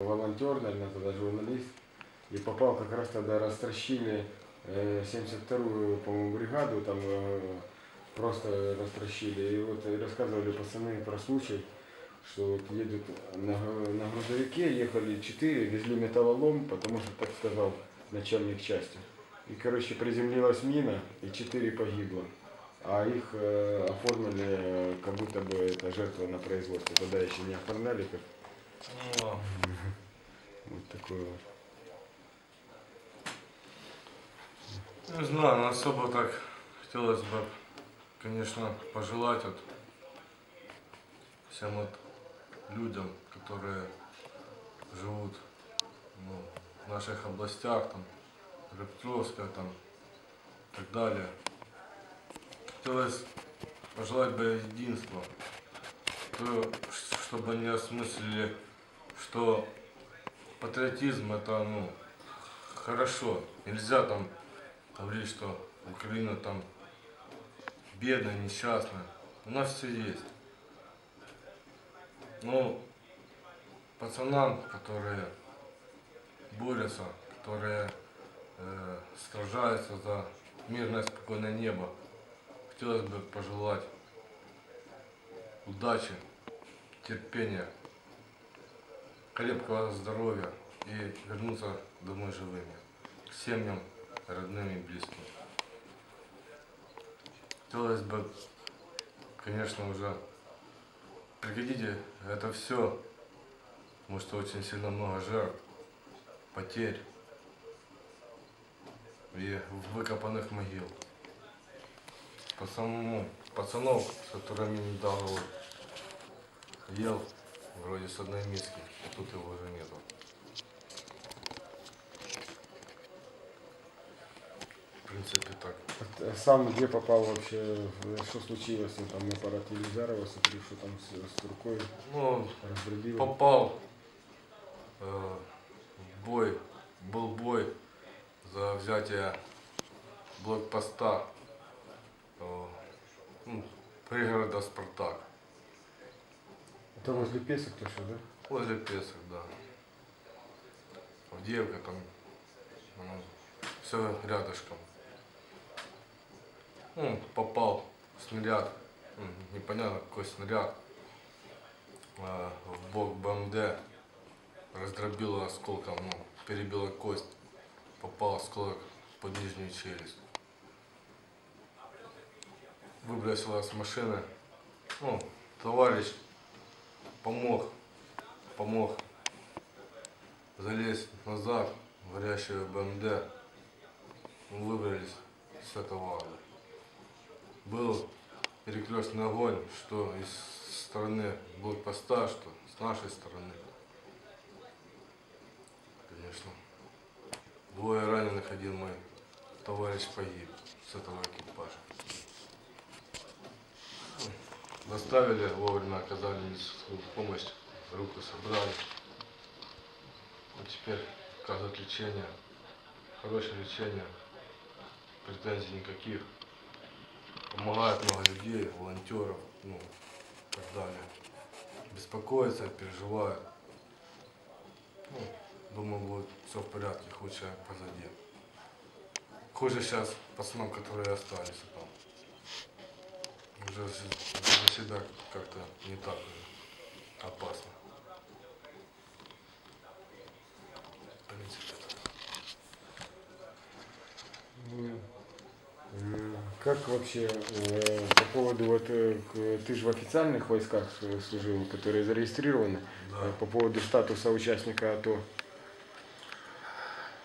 волонтер, наверное, тогда журналист, и попал как раз тогда растращили э, 72-ю, по-моему, бригаду, там э, просто растращили. И вот э, рассказывали пацаны про случай, что вот едут на, на грузовике, ехали четыре, везли металлолом, потому что так сказал начальник части. И, короче, приземлилась мина, и четыре погибло. А их э, оформили, э, как будто бы это жертва на производстве. Тогда еще не оформляли как Вот такое вот. Не знаю, особо так хотелось бы, конечно, пожелать вот всем вот людям, которые живут ну, в наших областях, там, Рыбцовская, там, и так далее. Хотелось пожелать бы единства, то, чтобы они осмыслили, что патриотизм это, ну, хорошо. Нельзя там говорить, что Украина там бедная, несчастная. У нас все есть. Ну, пацанам, которые борются, которые э, сражаются за мирное, спокойное небо, хотелось бы пожелать удачи, терпения, крепкого здоровья и вернуться домой живыми, к семьям, родным и близким. Хотелось бы, конечно, уже прекратите это все, потому что очень сильно много жертв, потерь и выкопанных могил. Пацану, пацанов, с которыми недавно ел, вроде с одной миски, тут его уже нету. В принципе, так. А Сам где попал вообще, в- что случилось, ну, там аппарат Елизарова, смотри, что там с, с рукой Ну, раздробило. попал э, бой, был бой за взятие блокпоста э, ну, пригорода Спартак. Это возле Песок то что, да? Возле Песок, да. Авдеевка там, все рядышком. Ну, попал снаряд, непонятно какой снаряд, э, в бок БМД, раздробило осколком, ну, перебила кость, попал осколок под нижнюю челюсть. Выбросила с машины, ну, товарищ помог, помог залезть назад в горящую БМД. Мы выбрались с этого. Был перекрестный огонь, что из стороны блокпоста, что с нашей стороны. Конечно. Двое раненых, один мой товарищ погиб с этого экипажа. Доставили, вовремя оказали медицинскую помощь, руку собрали. Вот теперь оказывают лечение, хорошее лечение, претензий никаких. Помогает много людей, волонтеров, ну, и так далее. Беспокоятся, переживают. Ну, думаю, будет все в порядке, худшее позади. Хуже сейчас пацанам, которые остались там. Уже за себя как-то не так опасно. В принципе, так. Ну, э, Как вообще э, по поводу вот э, ты же в официальных войсках служил, которые зарегистрированы, Да. э, по поводу статуса участника АТО.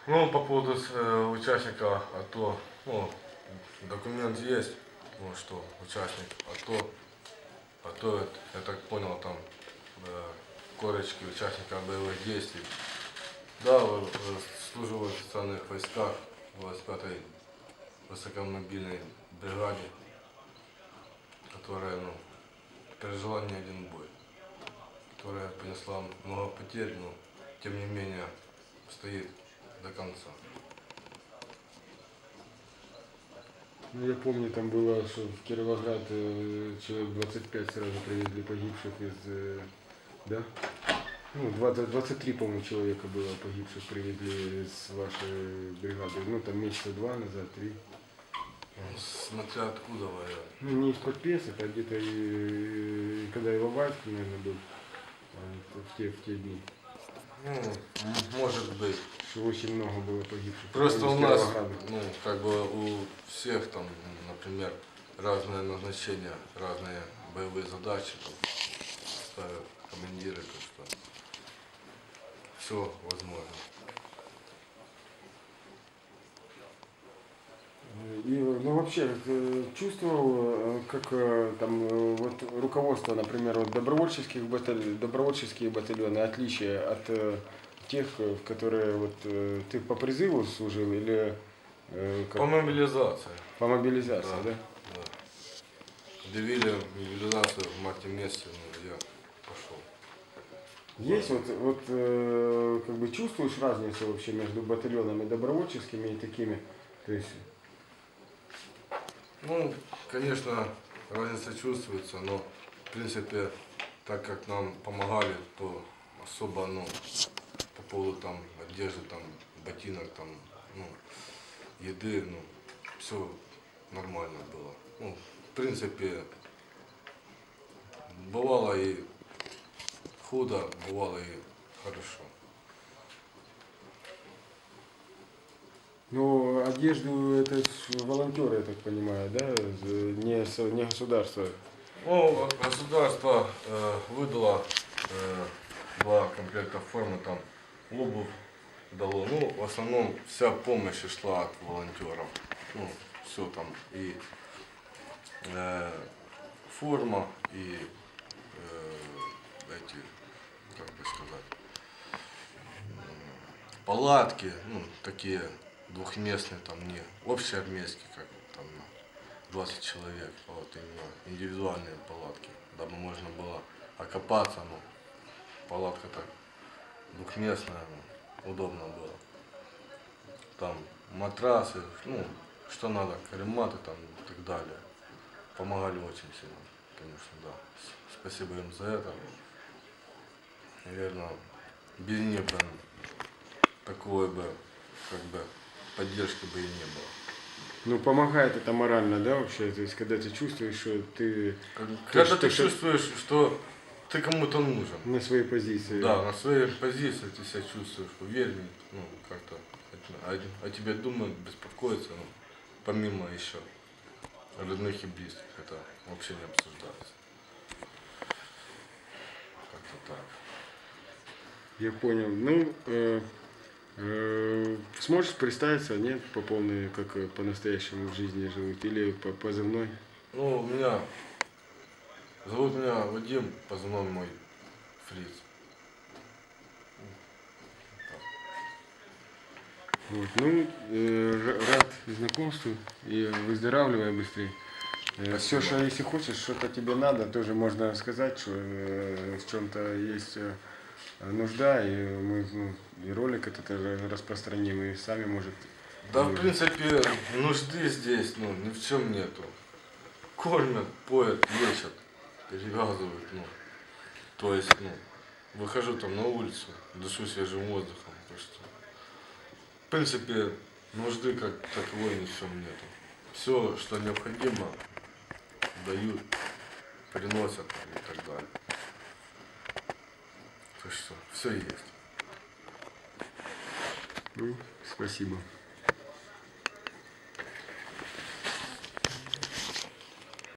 Ну, по поводу э, участника АТО, ну, документ есть, ну, что участник АТО, АТО, я так понял, там э, корочки участника боевых действий. Да, в- в- официальных войсках, в 25-й высокомобильной бригаде, которая, ну, пережила не один бой, которая понесла много потерь, но тем не менее стоит до конца. Ну, я помню, там было, что в Кировоград э, человек 25 сразу привезли погибших из... э, да? Ну, 20, 23, по-моему, человека было погибших, привезли с вашей бригады. Ну, там месяца два назад, три. Ну, Смотря откуда говорят. Ну, не из-под Песок, а где-то и, когда его батька, наверное, был а, в те, в те дни. Ну, может быть. Что очень много было погибших. Просто у нас, ну, как бы у всех там, например, разное назначение, разные боевые задачи там, ставят командиры, то что все возможно. И, ну, вообще, э, чувствовал, э, как э, там э, вот руководство, например, вот добровольческих баталь... добровольческие батальоны, отличие от э, тех, э, в которые вот э, ты по призыву служил или э, как- По мобилизации. по мобилизации, да? Да. да. Мобилизацию в марте месяце, ну, я пошел. Есть вот, вот э, как бы чувствуешь разницу вообще между батальонами добровольческими и такими? То есть, Ну, конечно, разница чувствуется, но в принципе, так как нам помогали, то особо, ну, по поводу там одежды, там, ботинок, там, ну, еды, ну, все нормально было. Ну, в принципе, бывало и худо, бывало и хорошо. Ну, одежду это волонтеры, я так понимаю, да? Не, не государство. Ну, государство э, выдало э, два комплекта формы, там обувь дало. Ну, в основном вся помощь шла от волонтеров. Ну, все там и э, форма, и э, эти, как бы сказать, палатки, ну, такие двухместные, там не общеармейские, как там на 20 человек, а вот именно индивидуальные палатки, дабы можно было окопаться, ну, палатка так двухместная, ну, удобно было. Там матрасы, ну, что надо, карематы там и так далее. Помогали очень сильно, конечно, да. Спасибо им за это. Наверное, без них бы такой бы, как бы, поддержки бы и не было. Ну, помогает это морально, да, вообще? То есть, когда ты чувствуешь, что ты Когда ты что- чувствуешь, что ты кому-то нужен. на своей позиции. Да, на своей позиции ты себя чувствуешь увереннее, ну, как-то о, о тебе думают, беспокоятся, ну, помимо еще родных и близких, это вообще не обсуждается. Как-то так. Я понял. Ну, э, сможешь представиться, нет, по полной, как э, по-настоящему в жизни живут, или по позывной? Ну, у меня, зовут меня Вадим, позывной мой Фриц. Вот. Ну, э, рад знакомству и выздоравливай быстрее. Все, Спасибо. что если хочешь, что-то тебе надо, тоже можно сказать, что э, в чем-то есть э, нужда, и мы ну, и ролик этот распространим, и сами, может, Да, в Мгм. принципе, нужды здесь, ну, ни в чем нету. Кормят, поят, лечат, перевязывают, ну. То есть, ну, выхожу там на улицу, дышу свежим воздухом, так что, в принципе, нужды как таковой ни в чем нету. Все, что необходимо, дают, приносят и так далее. Так что, все есть. ну, спасибо.